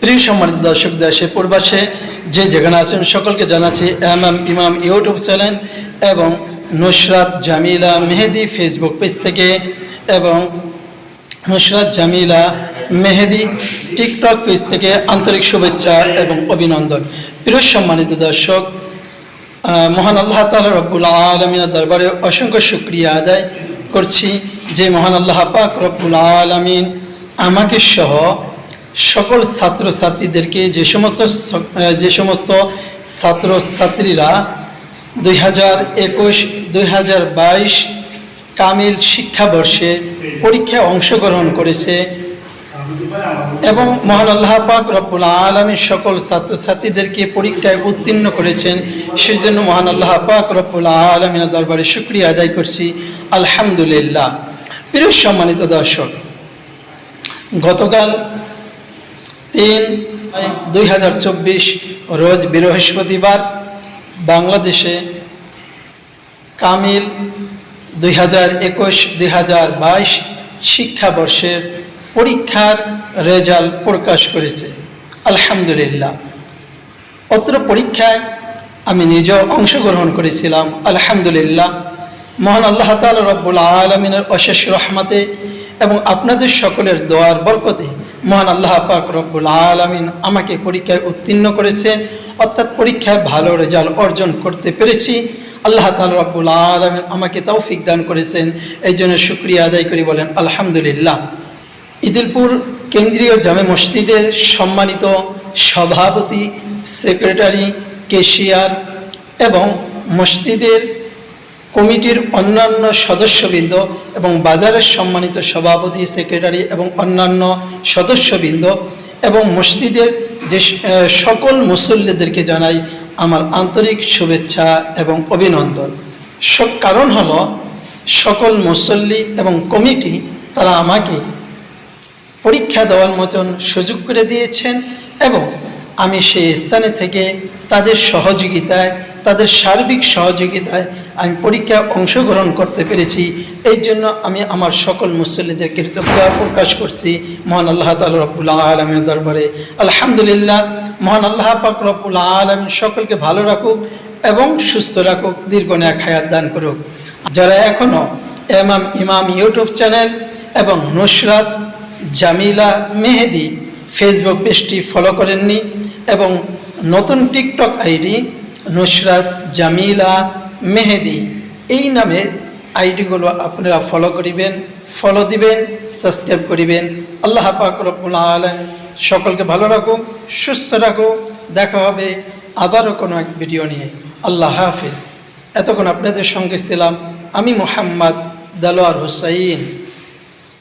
প্রিয় সম্মানিত দর্শক, দেশে, পূর্বাসে যে যেখানে আছেন সকলকে জানাচ্ছি M M Imam YouTube channel এবং নুসরাত জামিলা মেহেদি ফেসবুক পেজ থেকে এবং নুসরাত জামিলা মেহেদি টিকটক পেজ থেকে আন্তরিক শুভেচ্ছা এবং অভিনন্দন। প্রিয় সম্মানিত দর্শক মহান আল্লাহ তালা রব্বুল আলমিনের দরবারে অসংখ্য শুক্রিয়া আদায় করছি যে মহান আল্লাহ পাক রব্বুল আলমিন আমাকে সহ সকল ছাত্রছাত্রীদেরকে যে সমস্ত যে সমস্ত ছাত্রছাত্রীরা দুই হাজার একুশ, দুই হাজার বাইশ কামিল শিক্ষাবর্ষে পরীক্ষায় অংশগ্রহণ করেছে এবং মহান আল্লাহ পাক রব্বুল আলমী সকল ছাত্রছাত্রীদেরকে পরীক্ষায় উত্তীর্ণ করেছেন। সেই জন্য মহান আল্লাহ পাক রব্বুল আলমিনের দরবারে শুক্রিয়া আদায় করছি। আলহামদুলিল্লাহ। প্রিয় সম্মানিত দর্শক, গতকাল তিন দুই রোজ বৃহস্পতিবার, বাংলাদেশে কামিল দুই হাজার একুশ, দুই হাজার বাইশ শিক্ষাবর্ষের পরীক্ষার রেজাল্ট প্রকাশ করেছে। আলহামদুলিল্লাহ। অত্র পরীক্ষায় আমি নিজেও অংশগ্রহণ করেছিলাম। আলহামদুলিল্লাহ। মহান আল্লাহ তাল রব্বুল আলমিনের অশেষ রহমাতে এবং আপনাদের সকলের দোয়ার বরকতে মহান আল্লাহ পাক রব্বুল আলমিন আমাকে পরীক্ষায় উত্তীর্ণ করেছেন অর্থাৎ পরীক্ষায় ভালো রেজাল্ট অর্জন করতে পেরেছি। আল্লাহ তাল রব্বুল আলমিন আমাকে তৌফিক দান করেছেন। এই জন্য শুক্রিয়া আদায় করি, বলেন আলহামদুলিল্লাহ। ইদিলপুর কেন্দ্রীয় জামে মসজিদের সম্মানিত সভাপতি, সেক্রেটারি কেশিয়ার এবং মসজিদের কমিটির অন্যান্য সদস্যবৃন্দ এবং বাজারের সম্মানিত সভাপতি, সেক্রেটারি এবং অন্যান্য সদস্যবৃন্দ এবং মসজিদের যে সকল মুসল্লিদেরকে জানাই আমার আন্তরিক শুভেচ্ছা এবং অভিনন্দন। সব কারণ হলো সকল মুসল্লি এবং কমিটি তারা আমাকে পরীক্ষা দেওয়ার মতন সুযোগ করে দিয়েছেন এবং আমি সেই স্থানে থেকে তাদের সহযোগিতায় তাদের সার্বিক সহযোগিতায় আমি পরীক্ষায় অংশগ্রহণ করতে পেরেছি। এই জন্য আমি আমার সকল মুসল্লিদের কৃতজ্ঞতা প্রকাশ করছি। মহান আল্লাহ তাল রব্বুল্লাহ আলমের দরবারে। আলহামদুলিল্লাহ, মহান আল্লাহ পাক আলম সকলকে ভালো রাখুক এবং সুস্থ রাখুক, দীর্ঘ ন্যাক হায়াত দান করুক। যারা এখনও এমাম, ইমাম ইউটিউব চ্যানেল এবং নুসরাত জামিলা মেহেদি ফেসবুক পেজটি ফলো করেননি এবং নতুন টিকটক আইডি নুসরাত জামিলা মেহেদি। এই নামে আইডিগুলো আপনারা ফলো করিবেন ফলো দিবেন সাবস্ক্রাইব করিবেন। আল্লাহ পাক রব্বুল আলম সকলকে ভালো রাখুক, সুস্থ রাখুক। দেখা হবে আবারও কোনো এক ভিডিও নিয়ে। আল্লাহ হাফিজ। এতক্ষণ আপনাদের সঙ্গে ছিলাম আমি মোহাম্মদ দালোয়ার হুসাইন।